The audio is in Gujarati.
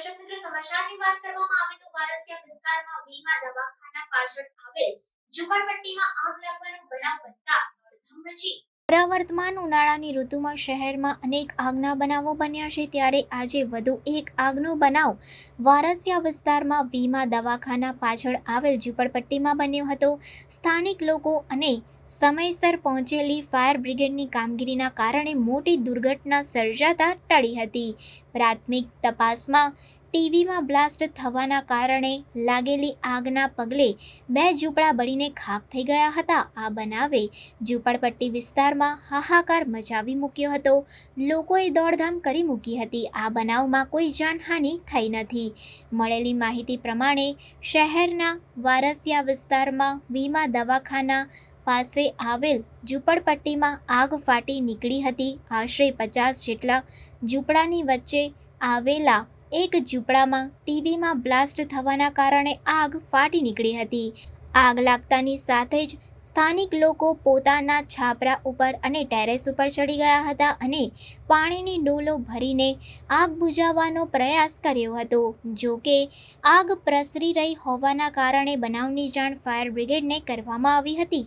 સમાચારની વાત કરવામાં આવે તો વારસિયા વિસ્તારમાં વીમા દવાખાના પાછળ આવેલ ઝુંપડપટ્ટીમાં આગ લાગવાનો બનાવ બનતા દોડધામ મચી પ્રવર્તમાન ઉનાળાની ઋતુમાં શહેરમાં અનેક આગના બનાવો બન્યા છે. ત્યારે આજે વધુ એક આગનો બનાવ વારસિયા વિસ્તારમાં વીમા દવાખાના પાછળ આવેલ ઝુંપડપટ્ટીમાં બન્યો હતો. સ્થાનિક લોકો અને સમયસર પહોંચેલી ફાયર બ્રિગેડની કામગીરીના કારણે મોટી દુર્ઘટના સર્જાતા ટળી હતી. પ્રાથમિક તપાસમાં ટીવીમાં બ્લાસ્ટ થવાના કારણે લાગેલી આગના પગલે બે ઝૂંપડા બળીને ખાક થઈ ગયા હતા. આ બનાવે ઝૂંપડપટ્ટી વિસ્તારમાં હાહાકાર મચાવી મૂક્યો હતો. લોકોએ દોડધામ કરી મૂકી હતી. આ બનાવમાં કોઈ જાનહાનિ થઈ નથી. મળેલી માહિતી પ્રમાણે શહેરના વારસિયા વિસ્તારમાં વીમા દવાખાના પાસે આવેલ ઝૂંપડપટ્ટીમાં આગ ફાટી નીકળી હતી. આશરે પચાસ જેટલા ઝૂંપડાની વચ્ચે આવેલા એક ઝૂંપડામાં ટીવીમાં બ્લાસ્ટ થવાના કારણે આગ ફાટી નીકળી હતી. આગ લાગતાની સાથે જ સ્થાનિક લોકો પોતાના છાપરા ઉપર અને ટેરેસ ઉપર ચડી ગયા હતા અને પાણીની ડોલો ભરીને આગ બુઝાવવાનો પ્રયાસ કર્યો હતો. જો કે, આગ પ્રસરી રહી હોવાના કારણે બનાવની જાણ ફાયર બ્રિગેડને કરવામાં આવી હતી.